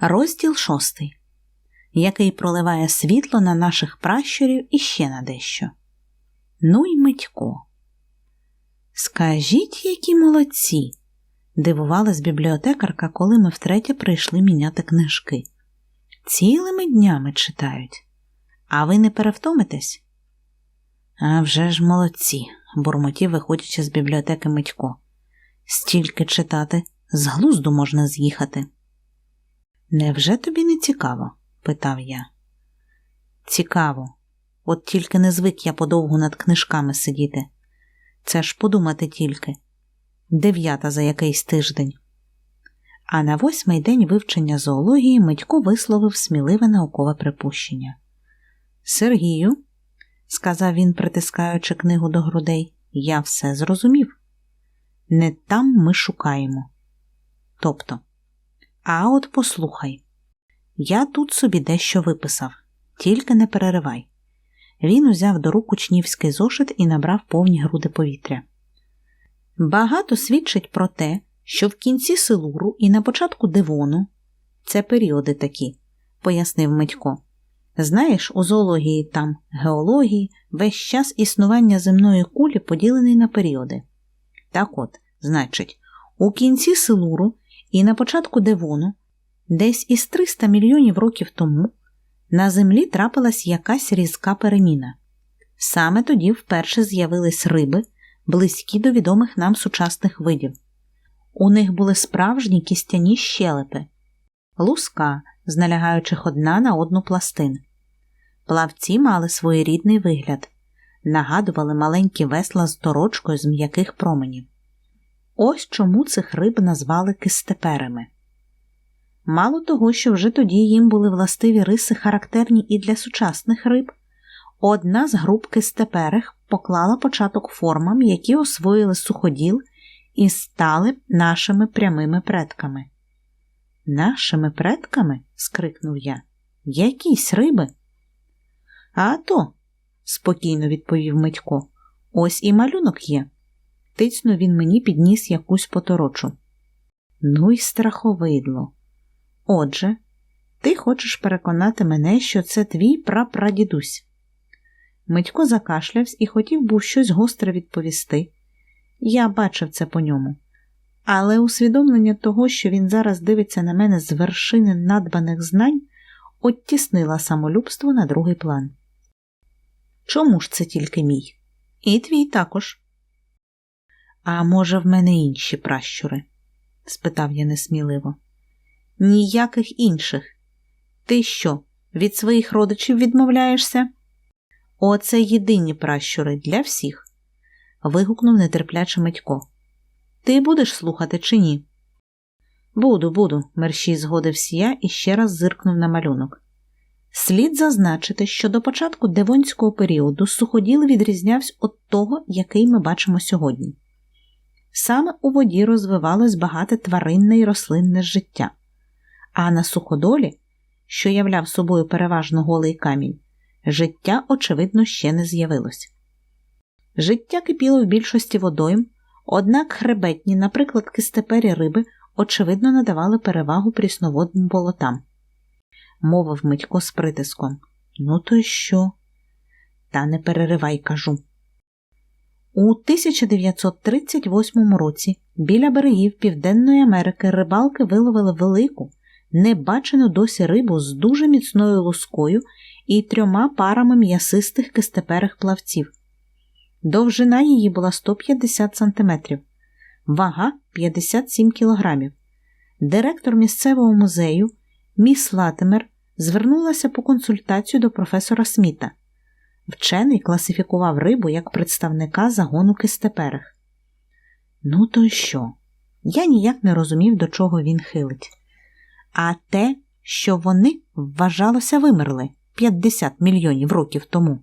Розділ шостий, який проливає світло на наших пращурів і ще на дещо. Ну й Митько. Скажіть, які молодці, дивувалась бібліотекарка, коли ми втретє прийшли міняти книжки. Цілими днями читають. А ви не перевтомитесь? «А вже ж молодці, бурмотів, виходячи з бібліотеки Митько. Стільки читати, з глузду можна з'їхати. Невже тобі не цікаво? питав я. Цікаво. От тільки не звик я подовгу над книжками сидіти. Це ж подумати тільки дев'ята за якийсь тиждень. А на восьмий день вивчення зоології Митько висловив сміливе наукове припущення. Сергію, сказав він, притискаючи книгу до грудей, я все зрозумів. Не там ми шукаємо. Тобто, а от послухай, я тут собі дещо виписав, тільки не переривай. Він узяв до рук учнівський зошит і набрав повні груди повітря. Багато свідчить про те, що в кінці Силуру і на початку Девону це періоди такі, пояснив Митько. Знаєш, у зоології там геології весь час існування земної кулі поділений на періоди. Так от, значить, у кінці Силуру і на початку Девону, десь із 300 мільйонів років тому, на землі трапилась якась різка переміна. Саме тоді вперше з'явились риби, близькі до відомих нам сучасних видів. У них були справжні кістяні щелепи, луска, з налягаючих одна на одну пластин. Плавці мали своєрідний вигляд, нагадували маленькі весла з торочкою з м'яких променів. Ось чому цих риб назвали кистеперами. Мало того, що вже тоді їм були властиві риси характерні і для сучасних риб, одна з груп кистеперих поклала початок формам, які освоїли суходіл і стали нашими прямими предками. Нашими предками? скрикнув я. Якісь риби? А то, спокійно відповів Митько, ось і малюнок є. Тицьно він мені підніс якусь поторочу. Ну й страховидло. Отже, ти хочеш переконати мене, що це твій прапрадідусь. Митько закашлявся і хотів був щось гостре відповісти. Я бачив це по ньому. Але усвідомлення того, що він зараз дивиться на мене з вершини надбаних знань, оттіснила самолюбство на другий план. Чому ж це тільки мій? І твій також. А може, в мене інші пращури? спитав я несміливо. Ніяких інших. Ти що, від своїх родичів відмовляєшся? Оце єдині пращури для всіх. вигукнув нетерпляче Митько. Ти будеш слухати чи ні? Буду, буду, мерщій згодився я і ще раз зиркнув на малюнок. Слід зазначити, що до початку девонського періоду суходіл відрізнявся від того, який ми бачимо сьогодні. Саме у воді розвивалось багате тваринне і рослинне життя, а на суходолі, що являв собою переважно голий камінь, життя, очевидно, ще не з'явилось. Життя кипіло в більшості водойм, однак хребетні, наприклад, кистепері риби, очевидно, надавали перевагу прісноводним болотам мовив Митько з притиском. Ну, то й що? Та не переривай, кажу. У 1938 році біля берегів Південної Америки рибалки виловили велику, небачену досі рибу з дуже міцною лускою і трьома парами м'ясистих кистеперих плавців. Довжина її була 150 см, вага 57 кг. Директор місцевого музею міс Латимер звернулася по консультацію до професора Сміта. Вчений класифікував рибу як представника загону кистеперих. Ну, то що? Я ніяк не розумів, до чого він хилить. А те, що вони, вважалося, вимерли 50 мільйонів років тому.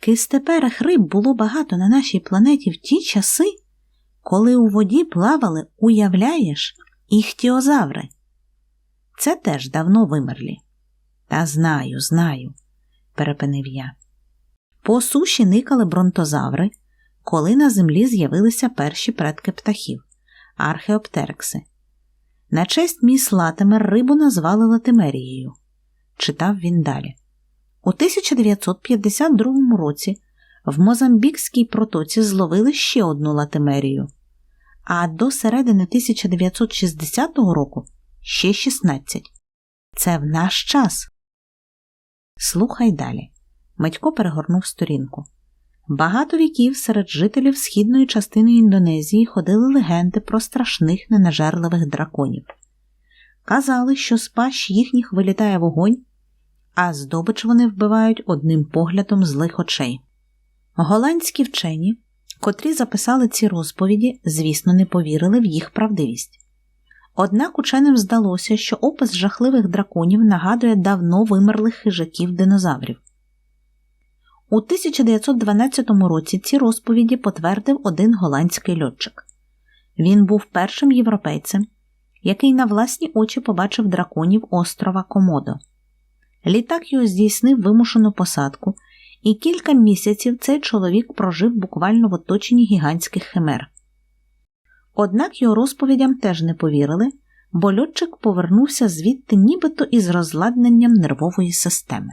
Кистеперих риб було багато на нашій планеті в ті часи, коли у воді плавали, уявляєш, іхтіозаври. Це теж давно вимерлі. Та знаю, знаю, перепинив я. По суші никали бронтозаври, коли на землі з'явилися перші предки птахів археоптерекси. На честь міс Латимер рибу назвали Латимерією. Читав він далі. У 1952 році в Мозамбікській протоці зловили ще одну латимерію, а до середини 1960 року ще 16. Це в наш час. Слухай далі. Медько перегорнув сторінку. Багато віків серед жителів східної частини Індонезії ходили легенди про страшних ненажерливих драконів. Казали, що з пащ їхніх вилітає вогонь, а здобич вони вбивають одним поглядом злих очей. Голландські вчені, котрі записали ці розповіді, звісно, не повірили в їх правдивість. Однак ученим здалося, що опис жахливих драконів нагадує давно вимерлих хижаків динозаврів. У 1912 році ці розповіді потвердив один голландський льотчик. Він був першим європейцем, який на власні очі побачив драконів острова Комодо. Літак його здійснив вимушену посадку, і кілька місяців цей чоловік прожив буквально в оточенні гігантських химер. Однак його розповідям теж не повірили, бо льотчик повернувся звідти нібито із розладненням нервової системи.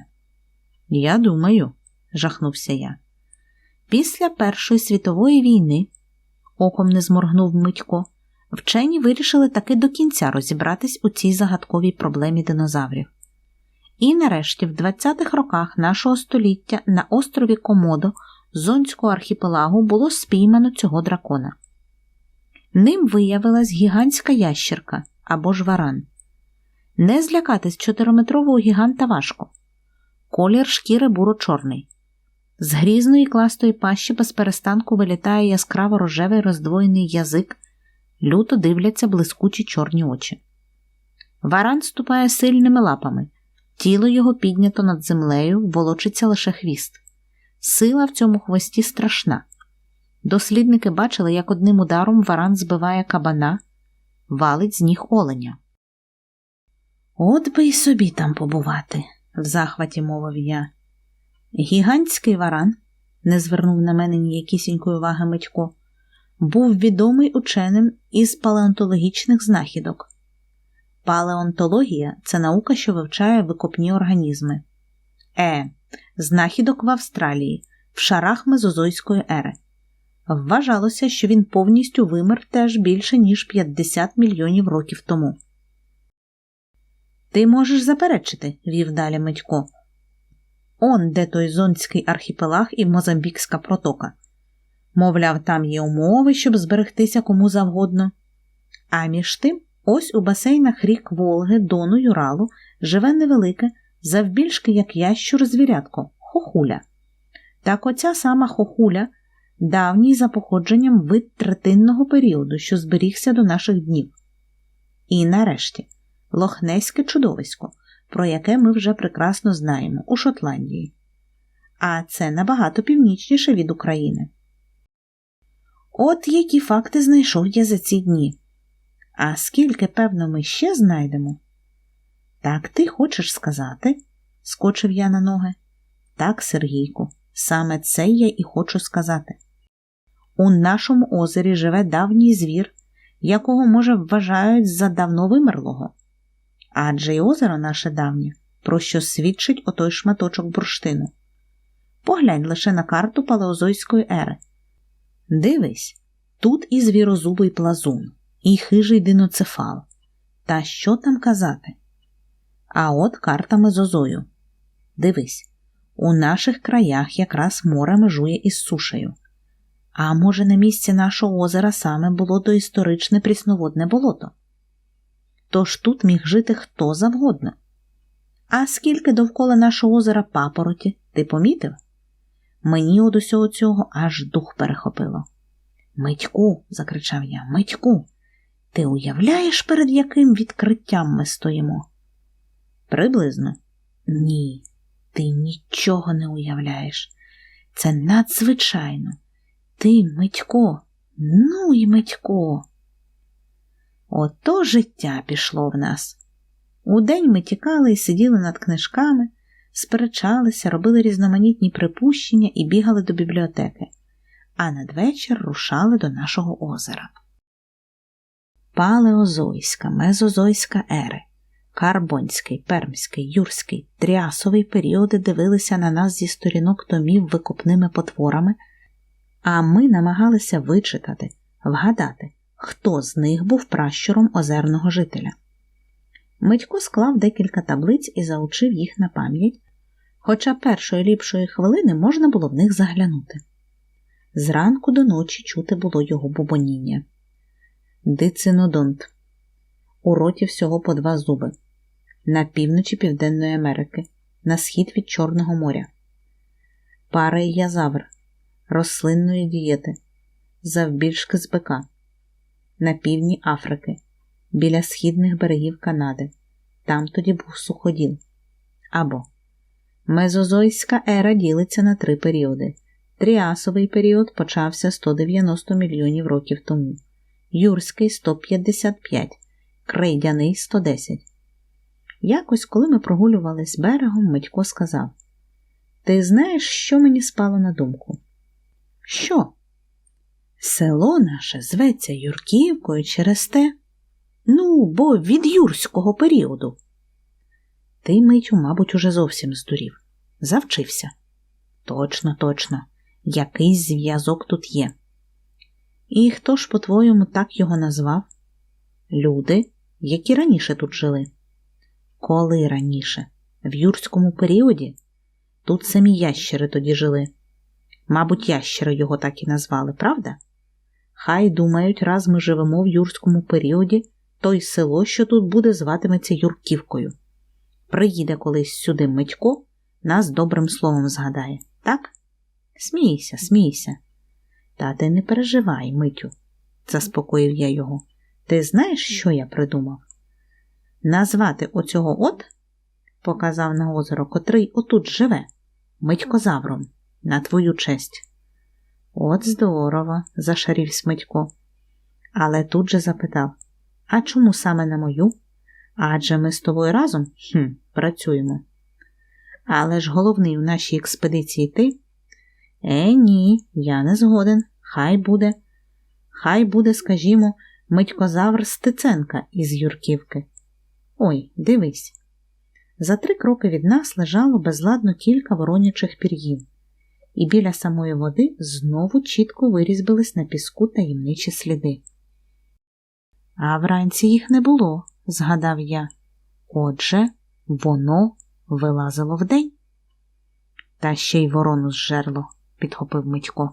Я думаю, жахнувся я. Після Першої світової війни, оком не зморгнув Митько, вчені вирішили таки до кінця розібратись у цій загадковій проблемі динозаврів. І нарешті, в 20-х роках нашого століття на острові Комодо Зонського архіпелагу було спіймано цього дракона. Ним виявилась гігантська ящерка або ж варан. Не злякатись чотириметрового гіганта важко. Колір шкіри буро-чорний. З грізної кластої пащі без перестанку вилітає яскраво рожевий роздвоєний язик, люто дивляться блискучі чорні очі. Варан ступає сильними лапами, тіло його піднято над землею, волочиться лише хвіст. Сила в цьому хвості страшна. Дослідники бачили, як одним ударом варан збиває кабана, валить з ніг оленя. От би й собі там побувати, в захваті мовив я. Гігантський варан, не звернув на мене ніякісінької уваги Митько, був відомий ученим із палеонтологічних знахідок. Палеонтологія це наука, що вивчає викопні організми. Е. Знахідок в Австралії, в шарах Мезозойської ери. Вважалося, що він повністю вимер теж більше, ніж 50 мільйонів років тому. Ти можеш заперечити, вів далі Митько. Он де той зонський архіпелаг і Мозамбікська протока. Мовляв, там є умови, щоб зберегтися кому завгодно. А між тим, ось у басейнах рік Волги, Дону Юралу живе невелике, завбільшки як ящур звірятко хохуля. Так оця сама хохуля, давній за походженням вид третинного періоду, що зберігся до наших днів. І нарешті лохнеське чудовисько про яке ми вже прекрасно знаємо, у Шотландії. А це набагато північніше від України. От які факти знайшов я за ці дні. А скільки, певно, ми ще знайдемо? Так ти хочеш сказати? скочив я на ноги. Так, Сергійку, саме це я і хочу сказати. У нашому озері живе давній звір, якого, може, вважають за давно вимерлого адже й озеро наше давнє, про що свідчить отой шматочок бурштину. Поглянь лише на карту Палеозойської ери. Дивись, тут і звірозубий плазун, і хижий диноцефал. Та що там казати? А от карта Мезозою. Дивись, у наших краях якраз море межує із сушею. А може, на місці нашого озера саме було доісторичне прісноводне болото? Тож тут міг жити хто завгодно. А скільки довкола нашого озера папороті, ти помітив? Мені од усього цього аж дух перехопило. Митьку, закричав я, Митьку, ти уявляєш, перед яким відкриттям ми стоїмо? Приблизно. Ні, ти нічого не уявляєш. Це надзвичайно. Ти, Митько, ну і Митько. Ото життя пішло в нас. Удень ми тікали і сиділи над книжками, сперечалися, робили різноманітні припущення і бігали до бібліотеки, а надвечір рушали до нашого озера. Палеозойська, мезозойська ери, Карбонський, Пермський, Юрський, Тріасовий періоди дивилися на нас зі сторінок томів викопними потворами, а ми намагалися вичитати, вгадати, хто з них був пращуром озерного жителя. Митько склав декілька таблиць і заучив їх на пам'ять, хоча першої ліпшої хвилини можна було в них заглянути. Зранку до ночі чути було його бубоніння. Дицинодонт. У роті всього по два зуби. На півночі Південної Америки, на схід від Чорного моря. Пареязавр рослинної дієти, завбільшки з бика, на півдні Африки, біля східних берегів Канади. Там тоді був суходіл. Або Мезозойська ера ділиться на три періоди. Тріасовий період почався 190 мільйонів років тому, Юрський 155, Крейдяний 110. Якось, коли ми прогулювались берегом, Митько сказав: Ти знаєш, що мені спало на думку? Що? Село наше зветься Юрківкою через те. Ну, бо від юрського періоду. Ти, Митю, мабуть, уже зовсім здурів. Завчився. Точно, точно, якийсь зв'язок тут є. І хто ж, по-твоєму, так його назвав? Люди, які раніше тут жили. Коли раніше? В юрському періоді? Тут самі ящери тоді жили. Мабуть, ящери його так і назвали, правда? Хай думають, раз ми живемо в юрському періоді, то й село, що тут буде, зватиметься Юрківкою. Приїде колись сюди Митько, нас добрим словом згадає, так? Смійся, смійся. Та ти не переживай, Митю, заспокоїв я його. Ти знаєш, що я придумав? Назвати оцього от, показав на озеро, котрий отут живе, Митькозавром, на твою честь. От здорово, зашарів Смитько. Але тут же запитав А чому саме на мою? Адже ми з тобою разом хм, працюємо. Але ж головний в нашій експедиції ти? Е, ні, я не згоден. Хай буде. Хай буде, скажімо, Митькозавр Стеценка із Юрківки. Ой, дивись. За три кроки від нас лежало безладно кілька воронячих пір'їв, і біля самої води знову чітко вирізбились на піску таємничі сліди. А вранці їх не було, згадав я. Отже, воно вилазило вдень. Та ще й ворону зжерло, підхопив Митько.